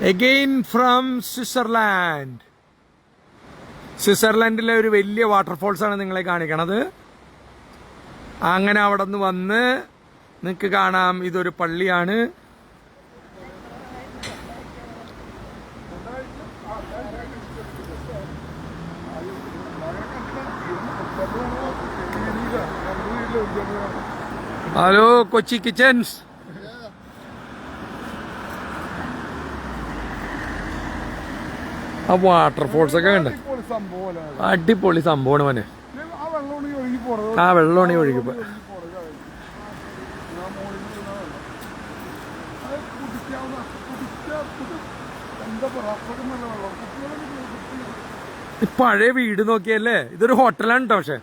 Again from Switzerland സ്വിറ്റ്സർലാൻഡിലെ ഒരു വലിയ waterfalls ആണ് നിങ്ങളെ കാണിക്കണത്. അങ്ങനെ അവിടെ നിന്ന് വന്ന് നിങ്ങൾക്ക് കാണാം ഇതൊരു പള്ളിയാണ്. ഹലോ കൊച്ചി കിച്ചൻസ് ആ വാട്ടർഫോൾസ് ഒക്കെ ഉണ്ട് അടിപൊളി? സംഭവമാണ് മോനെ. ആ വെള്ളമാണ് ഈ ഒഴുകിപ്പോ പഴയ വീട് നോക്കിയല്ലേ? ഇതൊരു ഹോട്ടലാണ് കേട്ടോ പക്ഷെ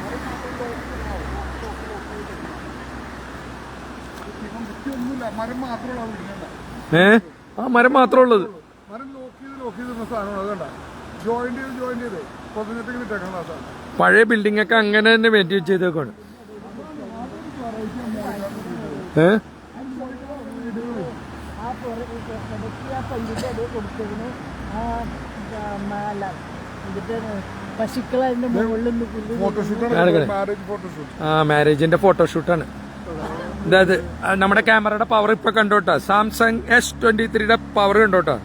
ഇപ്പം കുട്ടിയൊന്നുമില്ല മരം മാത്രമുള്ള വീടിനല്ല ഏ? ആ മരം മാത്രമേ ഉള്ളത് മരം ലോക്ക് ചെയ്ത് ലോക്ക് ചെയ്തിരുന്ന സാധനമാണ് അത് ജോയിന്റ് ചെയ്ത് ജോയിന്റ് ചെയ്ത് പതിനെട്ട് ഇട്ടേക്കണം ആ പഴയ ബിൽഡിംഗ് ഒക്കെ അങ്ങനെ തന്നെ മെയിന്റെയിൻ ചെയ്തേക്കാണ് ഏ? ആ മാരേജിന്റെ ഫോട്ടോഷൂട്ടാണ് ഇതായത് നമ്മുടെ ക്യാമറയുടെ പവർ ഇപ്പൊ കണ്ടോട്ടോ. സാംസങ് എസ് ട്വന്റി ത്രീയുടെ പവർ കണ്ടോട്ടോ.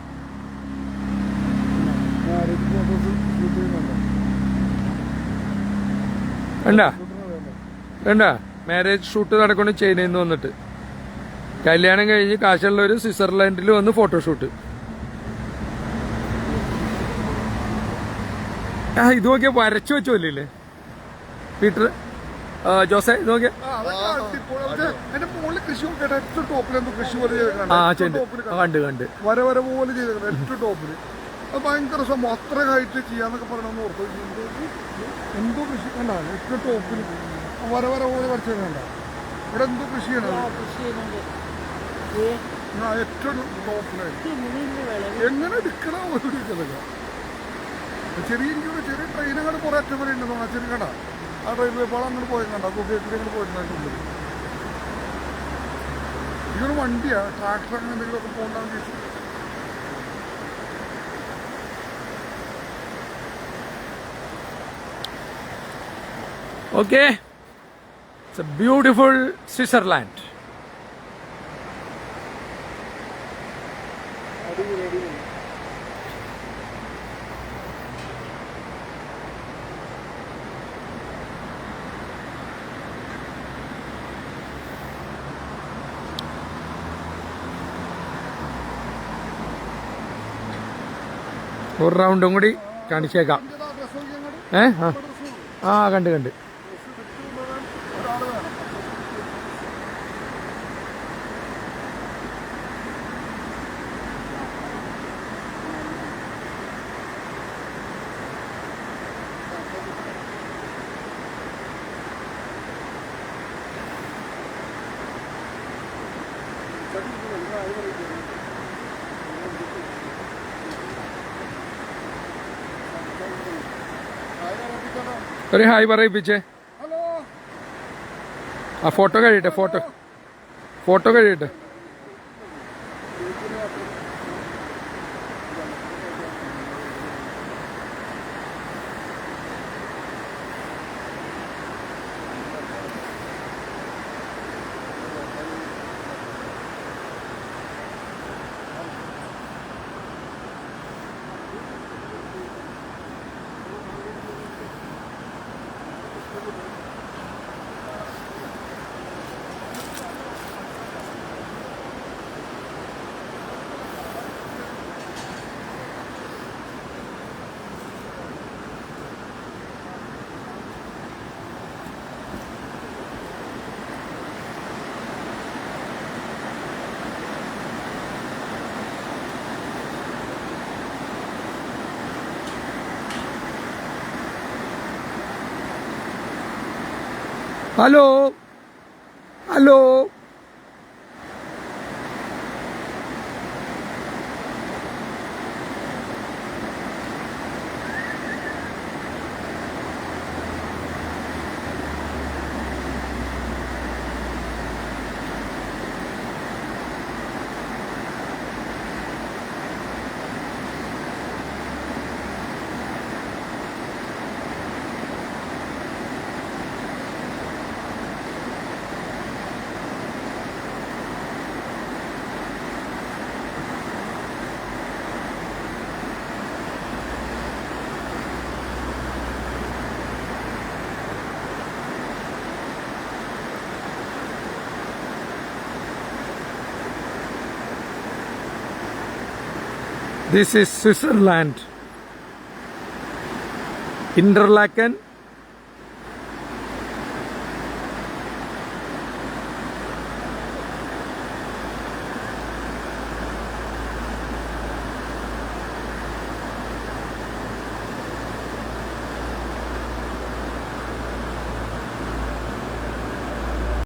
കണ്ടാ? കണ്ടാ? മാരേജ് ഷൂട്ട് നടക്കുന്നു ചൈനയിൽ നിന്ന് വന്നിട്ട്. കല്യാണം കഴിഞ്ഞ് കാശുള്ളവര് സ്വിറ്റ്സർലാൻഡിൽ വന്ന് ഫോട്ടോഷൂട്ട് ആ ഇത് നോക്കിയാ വരച്ചു വെച്ചോല്ലേ പീറ്റർ ജോസെ നോക്കിയാ. ആ, കണ്ട് കണ്ട്. വര വര പോലെ ഏറ്റവും അത് ഭയങ്കര സംഭവം. അത്ര ഹൈറ്റ് ചെയ്യാന്നൊക്കെ പറയണമെന്ന് ഓർത്തു എന്തോ കൃഷി കണ്ടാണ്. ഏറ്റവും ടോപ്പിൽ വര വര പോലെ വരച്ചേക്കണ്ട ഇവിടെ എന്തോ കൃഷി ചെയ്യണം ഏറ്റവും ടോപ്പിലായിട്ട് എങ്ങനെ എടുക്കണ ഒരു ചെറിയ ചെറിയ ട്രെയിനുകൾ കുറെ അറ്റം വരെ ഉണ്ടെന്ന് തോന്നാ ചെറിയ കണ്ട ആ റെയിൽവേ പാളം അങ്ങോട്ട് പോയി കണ്ട ഗുഹയത്തിൽ അങ്ങോട്ട് പോയിട്ടുണ്ടായിട്ടുണ്ട്. ഇതൊരു വണ്ടിയാ. ട്രാക്ടർ അങ്ങനെ എന്തെങ്കിലുമൊക്കെ പോകണ്ടാന്ന് ചോദിച്ചു ഓക്കെ ഇറ്റ്സ് ബ്യൂട്ടിഫുൾ സ്വിറ്റ്സർലാൻഡ് ഒരു റൗണ്ടും കൂടി കാണിച്ചേക്കാം. ഏ? ആ. ആ കണ്ട് കണ്ട്. ഒരു ഹായ് പറയിപ്പിച്ചേ ആ ഫോട്ടോ കഴിയട്ടെ ഫോട്ടോ. ഫോട്ടോ കഴിയട്ടെ. Hello hello This is Switzerland. Interlaken